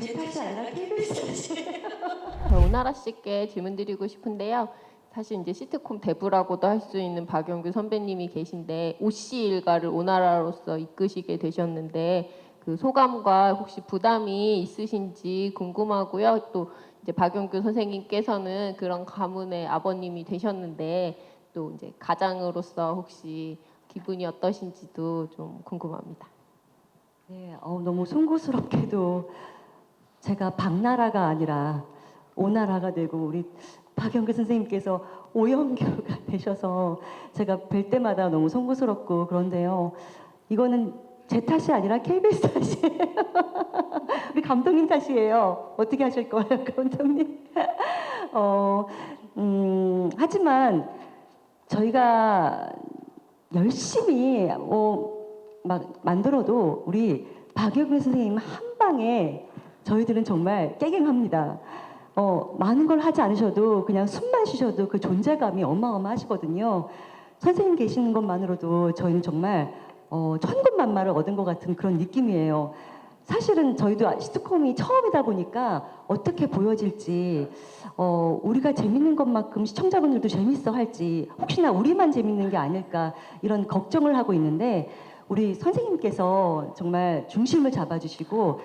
제 탓이 아니라 KBS 탓이에요. 오나라 씨께 질문 드리고 싶은데요. 사실 이제 시트콤 대부라고도 할 수 있는 박영규 선배님이 계신데 오씨 일가를 오나라로서 이끄시게 되셨는데 그 소감과 혹시 부담이 있으신지 궁금하고요. 또 이제 박영규 선생님께서는 그런 가문의 아버님이 되셨는데 또 이제 가장으로서 혹시 기분이 어떠신지도 좀 궁금합니다. 네, 어, 너무 송구스럽게도 제가 박나라가 아니라 오나라가 되고 우리 박영규 선생님께서 오영규가 되셔서 제가 뵐 때마다 너무 송구스럽고 그런데요. 이거는 제 탓이 아니라 KBS 탓이에요. 우리 감독님 탓이에요. 어떻게 하실 거예요, 감독님? 어, 음, 하지만 저희가 열심히 어, 막 만들어도 우리 박영규 선생님 한 방에 저희들은 정말 깨갱합니다. 어, 많은 걸 하지 않으셔도 그냥 숨만 쉬셔도 그 존재감이 어마어마하시거든요. 선생님 계시는 것만으로도 저희는 정말 어, 천군만마를 얻은 것 같은 그런 느낌이에요. 사실은 저희도 시트콤이 처음이다 보니까 어떻게 보여질지 어, 우리가 재밌는 것만큼 시청자분들도 재밌어 할지 혹시나 우리만 재밌는 게 아닐까 이런 걱정을 하고 있는데 우리 선생님께서 정말 중심을 잡아주시고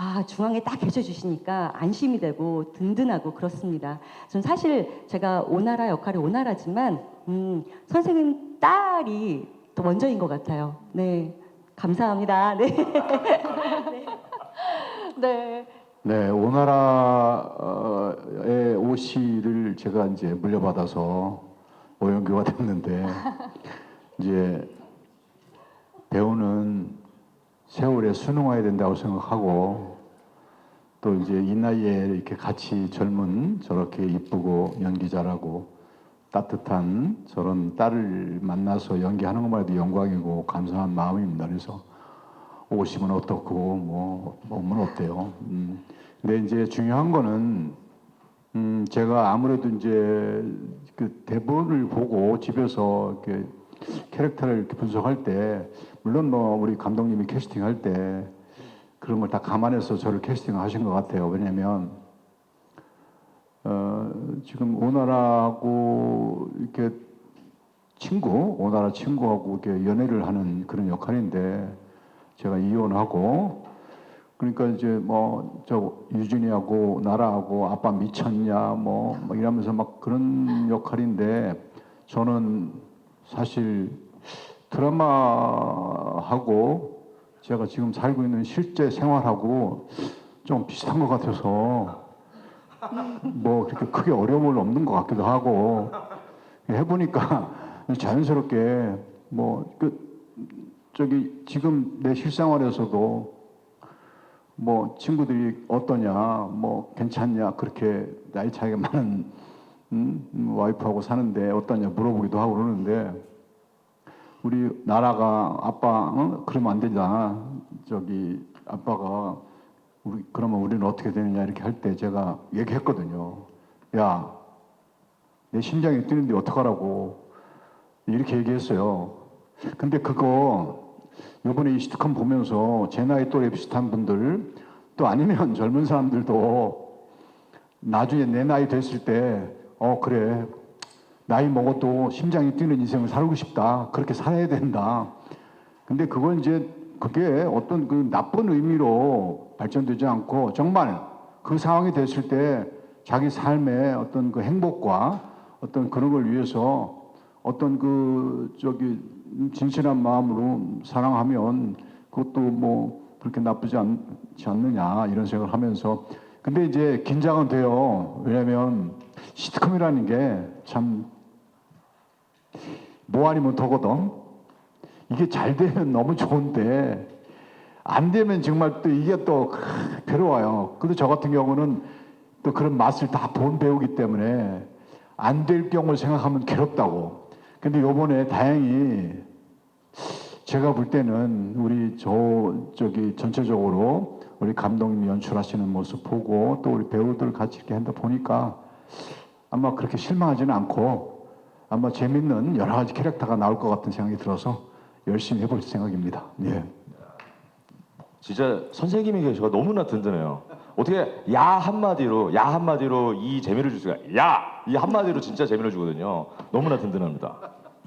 아 중앙에 딱 계셔주시니까 안심이 되고 든든하고 그렇습니다. 전 사실 제가 오나라 역할이 오나라지만 음, 선생님 딸이 더 먼저인 것 같아요. 네 감사합니다. 네. 네. 네, 오나라의 오씨를 제가 이제 물려받아서 오연교가 됐는데 이제 배우는 세월에 순응해야 된다고 생각하고 또 이제 이 나이에 이렇게 같이 젊은 저렇게 이쁘고 연기 잘하고 따뜻한 저런 딸을 만나서 연기하는 것만 해도 영광이고 감사한 마음입니다. 그래서 오시면 어떻고 뭐 몸은 어때요. 음. 근데 이제 중요한 거는 음 제가 아무래도 이제 그 대본을 보고 집에서 이렇게 캐릭터를 이렇게 분석할 때 물론 뭐 우리 감독님이 캐스팅할 때 그런 걸 다 감안해서 저를 캐스팅하신 것 같아요. 왜냐면 어 지금 오나라하고 이렇게 친구 오나라 친구하고 이렇게 연애를 하는 그런 역할인데 제가 이혼하고 그러니까 이제 뭐 저 유진이하고 나라하고 아빠 미쳤냐 뭐, 뭐 이러면서 막 그런 역할인데 저는 사실 드라마 하고 제가 지금 살고 있는 실제 생활하고 좀 비슷한 것 같아서 뭐 그렇게 크게 어려움은 없는 것 같기도 하고 해보니까 자연스럽게 뭐 그 저기 지금 내 실생활에서도 뭐 친구들이 어떠냐, 뭐 괜찮냐 그렇게 나이 차이가 많은 음, 와이프하고 사는데 어떠냐 물어보기도 하고 그러는데 우리 나라가 아빠 어? 그러면 안 되잖아. 저기 아빠가 우리 그러면 우리는 어떻게 되느냐 이렇게 할 때 제가 얘기했거든요. 야, 내 심장이 뛰는데 어떡하라고 이렇게 얘기했어요. 근데 그거 이번에 이 시트콤 보면서 제 나이 또래 비슷한 분들 또 아니면 젊은 사람들도 나중에 내 나이 됐을 때 어 그래 나이 먹어도 심장이 뛰는 인생을 살고 싶다 그렇게 살아야 된다 근데 그건 이제 그게 어떤 그 나쁜 의미로 발전되지 않고 정말 그 상황이 됐을 때 자기 삶의 어떤 그 행복과 어떤 그런 걸 위해서 어떤 그 저기 진실한 마음으로 사랑하면 그것도 뭐 그렇게 나쁘지 않지 않느냐 이런 생각을 하면서 근데 이제 긴장은 돼요. 왜냐하면 시트콤이라는 게 참 뭐 아니면 더거든. 이게 잘 되면 너무 좋은데 안 되면 정말 또 이게 또 괴로워요. 그래도 저 같은 경우는 또 그런 맛을 다 본 배우기 때문에 안 될 경우를 생각하면 괴롭다고. 근데 요번에 다행히 제가 볼 때는 우리 저 저기 전체적으로 우리 감독님이 연출하시는 모습 보고 또 우리 배우들 같이 이렇게 한다 보니까 아마 그렇게 실망하지는 않고 아마 재밌는 여러 가지 캐릭터가 나올 것 같은 생각이 들어서 열심히 해볼 생각입니다. 예. 진짜 선생님이 계셔서 너무나 든든해요. 어떻게 야 한마디로 야 한마디로 이 재미를 줄 수가 야 이 한마디로 진짜 재미를 주거든요. 너무나 든든합니다.